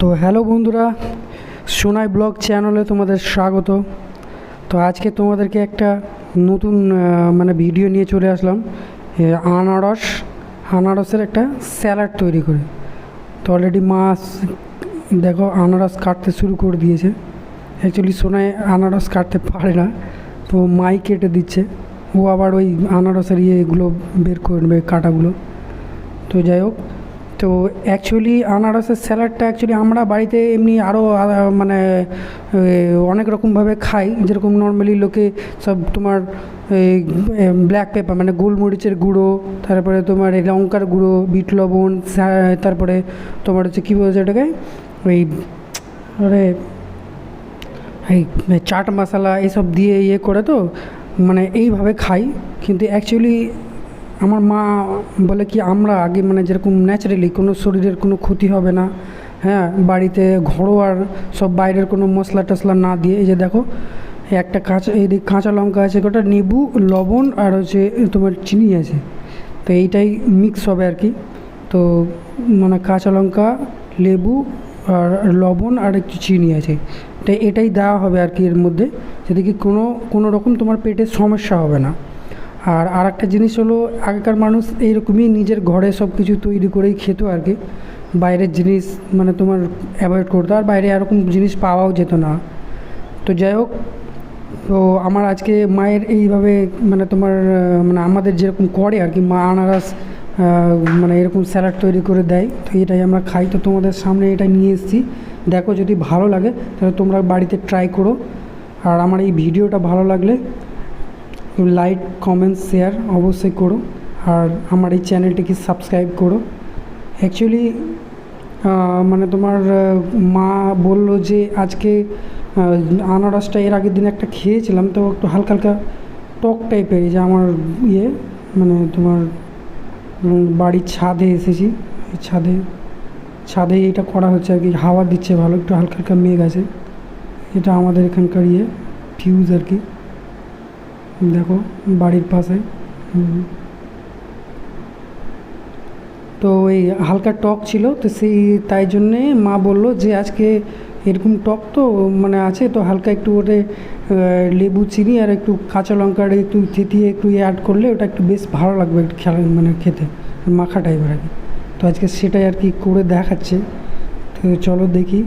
তো হ্যালো বন্ধুরা, সোনাই ব্লগ চ্যানেলে তোমাদের স্বাগত। তো আজকে তোমাদেরকে একটা নতুন মানে ভিডিও নিয়ে চলে আসলাম। আনারস, আনারসের একটা স্যালাড তৈরি করে। তো অলরেডি মাছ, দেখো আনারস কাটতে শুরু করে দিয়েছে। অ্যাকচুয়ালি সোনাই আনারস কাটতে পারে না, তো মাই কেটে দিচ্ছে। ও আবার ওই আনারসের ইয়েগুলো বের করবে কাটাগুলো। তো যাই হোক তো অ্যাকচুয়ালি আনারসের স্যালাডটা অ্যাকচুয়ালি আমরা বাড়িতে এমনি আরও মানে অনেক রকমভাবে খাই। যেরকম নর্মালি লোকে সব তোমার এই ব্ল্যাক পেপার মানে গোলমরিচের গুঁড়ো, তারপরে তোমার এই লঙ্কার গুঁড়ো, বিট লবণ তারপরে তোমার হচ্ছে কী বলছে এটাকে ওই, আরে, এই, চাট মশলা এইসব দিয়ে ইয়ে করে তো মানে এইভাবে খাই। কিন্তু অ্যাকচুয়ালি আমার মা বলে কি, আমরা আগে মানে যেরকম ন্যাচারালি কোনো শরীরের কোনো ক্ষতি হবে না হ্যাঁ বাড়িতে ঘরোয়ার সব বাইরের কোনো মশলা টশলা না দিয়ে, এই যে দেখো, একটা কাঁচা, এই কাঁচা লঙ্কা আছে কটা নেবু, লবণ আর হচ্ছে তোমার চিনি আছে। তো এইটাই মিক্স হবে আর কি। তো মানে কাঁচা লঙ্কা, লেবু আর লবণ আর একটু চিনি আছে। তো এটাই দেওয়া হবে আর কি এর মধ্যে, যাতে কি কোনো কোনো রকম তোমার পেটের সমস্যা হবে না। আর আর একটা জিনিস হলো, আগেকার মানুষ এইরকমই নিজের ঘরে সব কিছু তৈরি করেই খেত আর কি। বাইরের জিনিস মানে তোমার অ্যাভয়েড করতো, আর বাইরে এরকম জিনিস পাওয়াও যেত না। তো যাই হোক, তো আমার আজকে মায়ের এইভাবে মানে তোমার মানে আমাদের যেরকম করে আর কি, মা আনারস মানে এরকম স্যালাড তৈরি করে দেয়, তো এটাই আমরা খাই। তো তোমাদের সামনে এটা নিয়ে এসেছি। দেখো যদি ভালো লাগে, তাহলে তোমরা বাড়িতে ট্রাই করো। আর আমার এই ভিডিওটা ভালো লাগলে লাইক কমেন্ট শেয়ার অবশ্যই করো। আর আমার এই চ্যানেলটিকে সাবস্ক্রাইব করো। অ্যাকচুয়ালি মানে তোমার মা বলল যে আজকে আনারসটা এর আগের দিন একটা খেয়েছিলাম, তো একটু হালকা হালকা টক টাইপের যে আমার ইয়ে মানে তোমার বাড়ির ছাদে এসেছি। ছাদে ছাদে এটা করা হচ্ছে আর কি, হাওয়া দিচ্ছে ভালো, একটু হালকা হালকা মেঘ আছে। এটা আমাদের এখানকার ইয়ে ফিউজ আর কি। দেখো, বাড়ির পাশে। তো এই হালকা টক ছিল, তো সেই, তাই জন্যে মা বলল যে, আজকে এরকম টক তো মানে আছে, তো হালকা একটু ওটা লেবু, চিনি আর একটু কাঁচা লঙ্কার একটু থেতিয়ে একটু অ্যাড করলে ওটা একটু বেশ ভালো লাগবে খেলা মানে খেতে। মাখা টাইপের আর কি। তো আজকে সেটাই আর কি করে দেখাচ্ছে। তো চলো দেখি,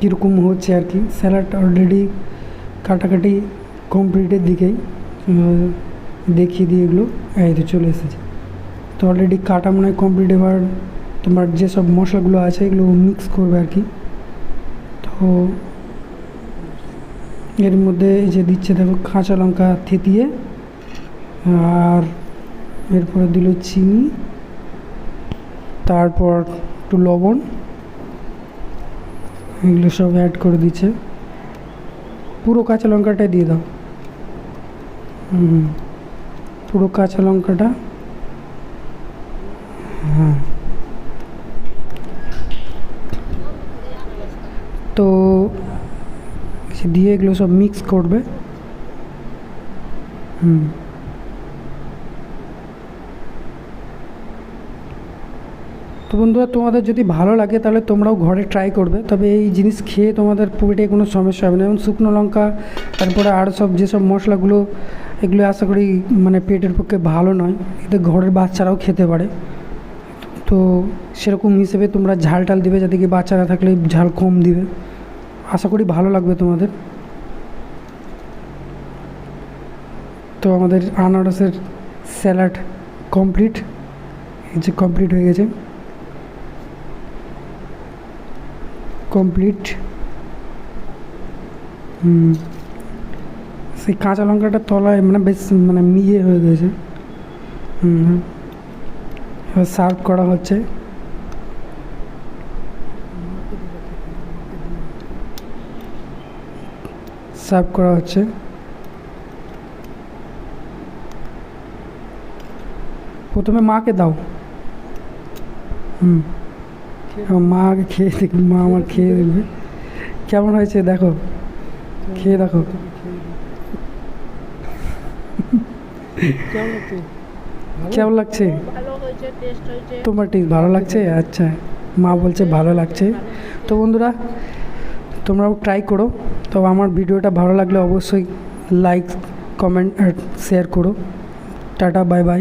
কীরকম হচ্ছে আর কি। স্যালাড অলরেডি কাটাকাটি কমপ্লিটের দিকেই দেখিয়ে দিয়ে এগুলো এই তো চলে এসেছে। তো অলরেডি কাটা মনে হয় কমপ্লিট এবার তোমার যেসব মশলাগুলো আছে, এগুলো মিক্স করবে আর কি। তো এর মধ্যে এই যে দিচ্ছে দেখো কাঁচা লঙ্কা থেতিয়ে, আর এরপরে দিল চিনি, তারপর একটু লবণ, এগুলো সব অ্যাড করে দিচ্ছে। পুরো কাঁচা লঙ্কাটাই দিয়ে দাও। পুরো কাঁচা লঙ্কাটা। হ্যাঁ। তো দিয়ে এগুলো সব মিক্স করবে। হুম। তো বন্ধুরা, তোমাদের যদি ভালো লাগে তাহলে তোমরাও ঘরে ট্রাই করবে। তবে এই জিনিস খেয়ে তোমাদের পেটে কোনো সমস্যা হবে না। যেমন শুকনো লঙ্কা, তারপরে আর সব যেসব মশলাগুলো এগুলো আশা করি মানে পেটের পক্ষে ভালো নয়। এতে ঘরের বাচ্চারাও খেতে পারে। তো সেরকম হিসেবে তোমরা ঝাল টাল দিবে, যাতে কি বাচ্চারা থাকলে ঝাল কম দিবে। আশা করি ভালো লাগবে তোমাদের। তো আমাদের আনারসের স্যালাড কমপ্লিট। যে কমপ্লিট হয়ে গেছে। কমপ্লিট। হুম। সেই কাঁচা লঙ্কাটা তলায় মানে বেশ মানে মিয়ে হয়ে গেছে। হুম এবার সার্ভ করা হচ্ছে। সার্ভ করা হচ্ছে। প্রথমে মাকে দাও। হুম। এবার মা খেয়ে দেখবে মা আমার খেয়ে দেখবে কেমন হয়েছে দেখো? খেয়ে দেখো। কেমন লাগছে? তোমার টেস্ট ভালো লাগছে? আচ্ছা মা বলছে ভালো লাগছে। তো বন্ধুরা, তোমরাও ট্রাই করো। তো আমার ভিডিওটা ভালো লাগলে অবশ্যই লাইক কমেন্ট শেয়ার করো। Tata bye bye